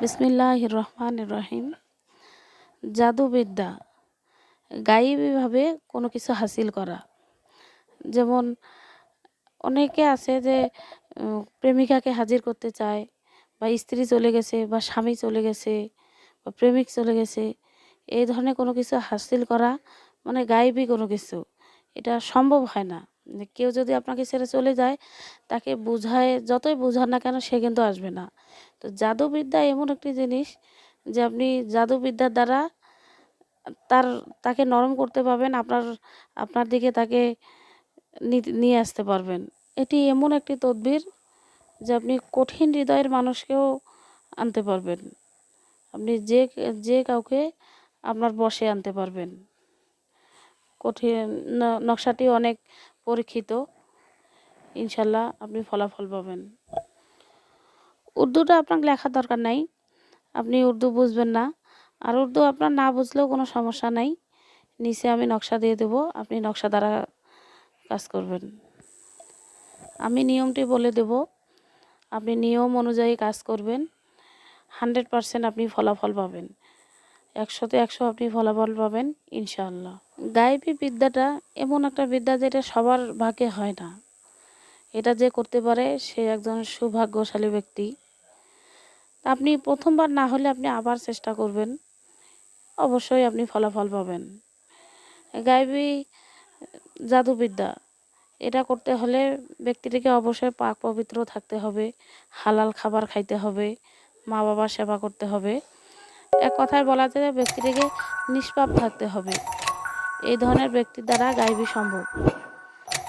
বিসমিল্লাহ রহমান রহিম জাদুবিদ্যা, গাইবীভাবে কোনো কিছু হাসিল করা। যেমন অনেকে আছে যে প্রেমিকাকে হাজির করতে চায়, বা স্ত্রী চলে গেছে, বা স্বামী চলে গেছে, বা প্রেমিক চলে গেছে, এই ধরনের কোনো কিছু হাসিল করা মানে গাইবী কোনো কিছু, এটা সম্ভব হয় না। কেউ যদি আপনাকে ছেড়ে চলে যায়, তাকে বুঝায়, যতই বুঝান না কেন সে কিন্তু আসবে না। তো জাদুবিদ্যা এমন একটি জিনিস যে আপনি জাদুবিদ্যার দ্বারা তার, তাকে নরম করতে পারবেন, আপনার আপনার দিকে তাকে নিয়ে আসতে পারবেন। এটি এমন একটি তদবির যে আপনি কঠিন হৃদয়ের মানুষকেও আনতে পারবেন। আপনি যে যে কাউকে আপনার বশে আনতে পারবেন। কঠিন নকশাটি অনেক পরীক্ষিত, ইনশাল্লাহ আপনি ফলাফল পাবেন। উর্দুটা আপনার লেখার দরকার নাই, আপনি উর্দু বুঝবেন না। আর উর্দু আপনার না বুঝলেও কোনো সমস্যা নাই। নিচে আমি নকশা দিয়ে দেবো, আপনি নকশা দ্বারা কাজ করবেন। আমি নিয়মটি বলে দেব, আপনি নিয়ম অনুযায়ী কাজ করবেন, হান্ড্রেড পারসেন্ট আপনি ফলাফল পাবেন। একশোতে একশো আপনি ফলাফল পাবেন, ইনশাআল্লাহ। গায়েবী বিদ্যাটা এমন একটা বিদ্যা যেটা সবার ভাগে হয় না। এটা যে করতে পারে সে একজন সৌভাগ্যশালী ব্যক্তি। আপনি প্রথমবার না হলে আপনি আবার চেষ্টা করবেন। অবশ্যই আপনি ফলাফল পাবেন। গায়েবী জাদুবিদ্যা, এটা করতে হলে ব্যক্তিটিকে অবশ্যই পাক পবিত্র থাকতে হবে, হালাল খাবার খাইতে হবে মা বাবার সেবা করতে হবে। এক কথায় বলা যায়, ব্যক্তিটিকে নিষ্পাপ থাকতে হবে। এই ধরনের ব্যক্তির দ্বারা গাইবী সম্ভব।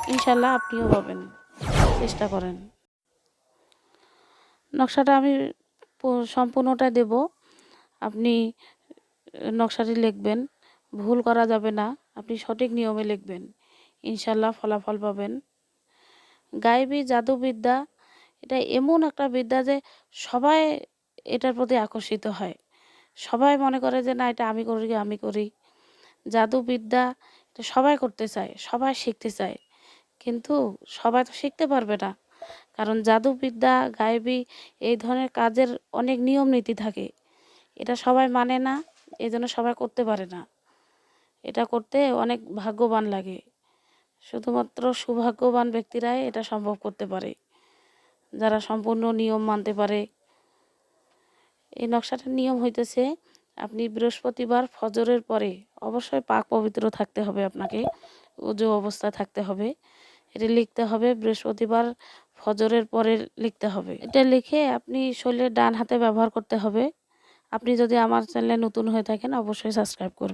ইনশাল্লাহ আপনিও পাবেন। চেষ্টা করেন। নকশাটা আমি সম্পূর্ণটা দেব। আপনি নকশাটি লিখবেন। ভুল করা যাবে না। আপনি সঠিক নিয়মে লিখবেন। ইনশাল্লাহ ফলাফল পাবেন। গায়েবী জাদুবিদ্যা, এটা এমন একটা বিদ্যা যে সবাই এটার প্রতি আকর্ষিত হয়। সবাই মনে করে যে, না, এটা আমি করি আমি করি। জাদুবিদ্যা এটা সবাই করতে চায়, সবাই শিখতে চায়। কিন্তু সবাই তো শিখতে পারবে না। কারণ জাদুবিদ্যা গায়েবী এই ধরনের কাজের অনেক নিয়ম নীতি থাকে। এটা সবাই মানে না, এই জন্য সবাই করতে পারে না। এটা করতে অনেক ভাগ্যবান লাগে। শুধুমাত্র সৌভাগ্যবান ব্যক্তিরাই এটা সম্ভব করতে পারে। যারা সম্পূর্ণ নিয়ম মানতে পারে এই নকশাটার নিয়ম হইতেছে, আপনি বৃহস্পতিবার ফজরের পরে অবশ্যই পাক পবিত্র থাকতে হবে আপনাকে উজু অবস্থা থাকতে হবে। এটা লিখতে হবে, বৃহস্পতিবার ফজরের পরে লিখতে হবে। এটা লিখে আপনি শরীরের ডান হাতে ব্যবহার করতে হবে। আপনি যদি আমার চ্যানেলে নতুন হয়ে থাকেন, অবশ্যই সাবস্ক্রাইব করবেন।